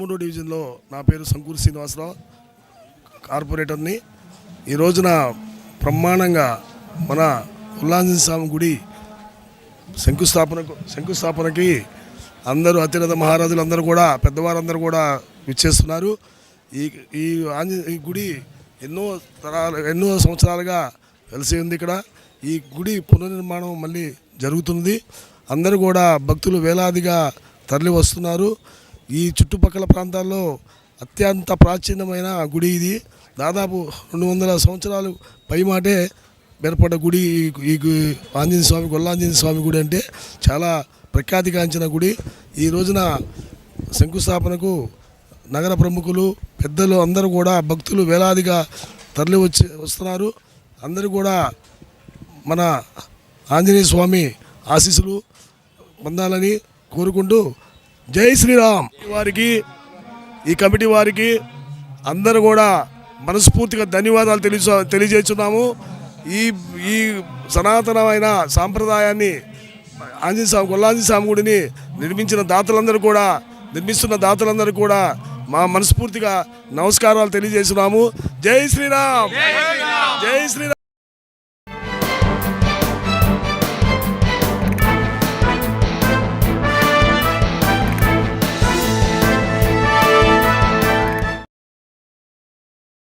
వార్డులో నా పేరు సంకూర్ శ్రీనివాసరావు కార్పొరేటర్ని. ఈ రోజున బ్రహ్మాండంగా మన ఉల్లాంజన స్వామి గుడి శంకుస్థాపనకు శంకుస్థాపనకి అందరూ అతిరథ మహారాజులు అందరూ కూడా పెద్దవారందరూ కూడా విచ్చేస్తున్నారు. ఈ ఈ ఆంజనే ఈ గుడి ఎన్నో తరాలు ఎన్నో సంవత్సరాలుగా వెలిసి ఉంది ఇక్కడ. ఈ గుడి పునర్నిర్మాణం మళ్ళీ జరుగుతుంది అందరూ కూడా భక్తులు వేలాదిగా తరలి వస్తున్నారు ఈ చుట్టుపక్కల ప్రాంతాల్లో అత్యంత ప్రాచీనమైన గుడి ఇది. దాదాపు రెండు వందల సంవత్సరాలు పైమాటే ఏర్పడ్డ గుడి ఈ- ఆంజనేయ స్వామి గొల్లాంజనేయ స్వామి గుడి అంటే చాలా ప్రఖ్యాతిగాంచిన గుడి. ఈ రోజున శంకుస్థాపనకు నగర ప్రముఖులు పెద్దలు అందరూ కూడా భక్తులు వేలాదిగా తరలి వచ్చి వస్తున్నారు. అందరూ కూడా మన ఆంజనేయ స్వామి ఆశీస్సులు పొందాలని కోరుకుంటూ జై శ్రీరామ్. వారికి ఈ కమిటీ వారికి అందరూ కూడా మనస్ఫూర్తిగా ధన్యవాదాలు తెలియ తెలియజేస్తున్నాము. ఈ ఈ సనాతనమైన సాంప్రదాయాన్ని ఆంజనేయ స్వామి స్వామి గుడిని నిర్మించిన దాతలందరూ కూడా నిర్మిస్తున్న దాతలందరూ కూడా మా మనస్ఫూర్తిగా నమస్కారాలు తెలియజేస్తున్నాము. జై శ్రీరామ్! జై శ్రీరామ్!